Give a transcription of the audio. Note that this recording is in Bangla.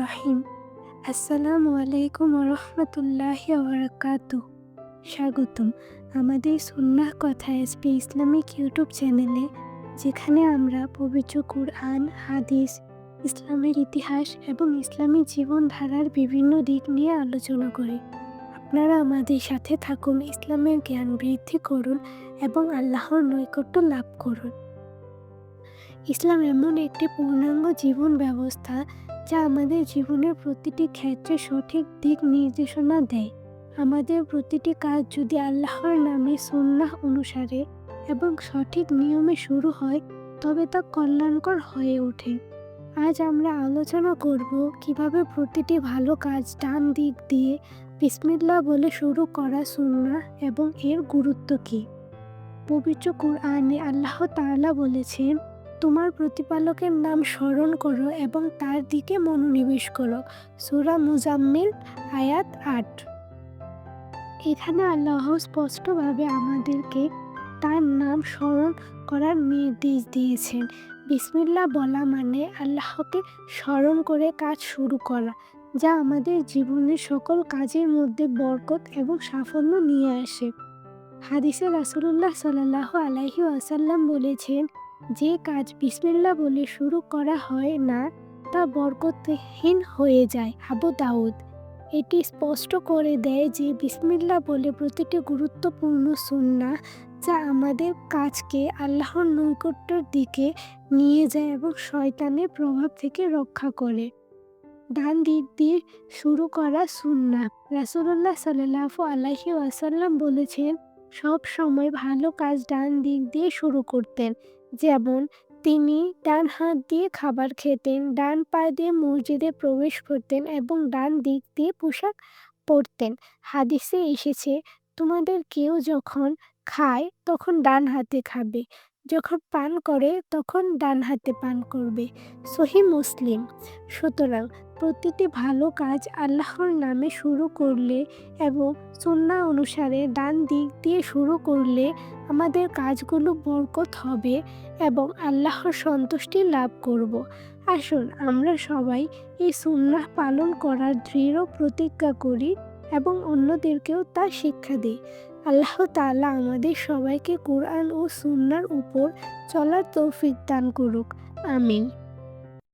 রহিম আসসালামু আলাইকুম রহমতুল্লাহি ওবরাকাতু স্বাগতম আমাদের সুন্নাহ কথা এসপি ইসলামিক ইউটিউব চ্যানেলে, যেখানে আমরা পবিত্র কুরআন, হাদিস, ইসলামের ইতিহাস এবং ইসলামী জীবনধারার বিভিন্ন দিক নিয়ে আলোচনা করি। আপনারা আমাদের সাথে থাকুন, ইসলামের জ্ঞান বৃদ্ধি করুন এবং আল্লাহর নৈকট্য লাভ করুন। ইসলাম এমন একটি পূর্ণাঙ্গ জীবন ব্যবস্থা যা আমাদের জীবনের প্রতিটি ক্ষেত্রে সঠিক দিক নির্দেশনা দেয়। আমাদের প্রতিটি কাজ যদি আল্লাহর নামে সন্ন্যাহ অনুসারে এবং সঠিক নিয়মে শুরু হয়, তবে তা কল্যাণকর হয়ে ওঠে। আজ আমরা আলোচনা করব কীভাবে প্রতিটি ভালো কাজ ডান দিক দিয়ে বিসমিল্লা বলে শুরু করা সুন্নাহ এবং এর গুরুত্ব কী। পবিত্র কুরআনে আল্লাহ তাআলা বলেছেন তোমার প্রতিপালকের নাম স্মরণ করো এবং তার দিকে মনোনিবেশ করো। সুরা মুজাম্মিল, আয়াত আট। এখানে আল্লাহ স্পষ্টভাবে আমাদেরকে তার নাম স্মরণ করার নির্দেশ দিয়েছেন। বিসমিল্লা বলা মানে আল্লাহকে স্মরণ করে কাজ শুরু করা, যা আমাদের জীবনের সকল কাজের মধ্যে বরকত এবং সাফল্য নিয়ে আসে। হাদিসে রাসুল্লাহ সাল্লাহ আলাইহি আসাল্লাম বলেছেন যে কাজ বিসমিল্লা বলে শুরু করা হয় না, তা বরকতহীন হয়ে যায়। আবু দাউদ এটি স্পষ্ট করে দেয় যে বিসমিল্লা বলে প্রতিটি গুরুত্বপূর্ণ সুন্না যা আমাদের কাজকে আল্লাহর নৈকট্যের দিকে নিয়ে যায় এবং শয়তানের প্রভাব থেকে রক্ষা করে। ডান দিক দিয়ে শুরু করা সুন্না রাসুল্লাহ সাল্লাহ আলাহি আসাল্লাম বলেছেন, সব সময় ভালো কাজ ডান দিক দিয়ে শুরু করতেন। যেমন, তিনি ডান হাত দিয়ে খাবার খেতেন, ডান পা দিয়ে মসজিদে প্রবেশ করতেন এবং ডান দিক দিয়ে পোশাক পরতেন। হাদিসে এসেছে, তোমাদের কেউ যখন খায়, তখন ডান হাতে খাবে। যখন পান করে তখন ডান হাতে পান করবে। সহি মুসলিম। সুতরাং প্রতিটি ভালো কাজ আল্লাহর নামে শুরু করলে এবং সন্না অনুসারে ডান দিক দিয়ে শুরু করলে আমাদের কাজগুলো বরকত হবে এবং আল্লাহর সন্তুষ্টি লাভ করব। আসুন আমরা সবাই এই সুন্নাহ পালন করার দৃঢ় প্রতিজ্ঞা করি এবং অন্যদেরকেও তা শিক্ষা দিই। আল্লাহ তাআলা আমাদের সবাইকে কোরআন ও সুন্নার উপর চলার তৌফিক দান করুক। আমিন।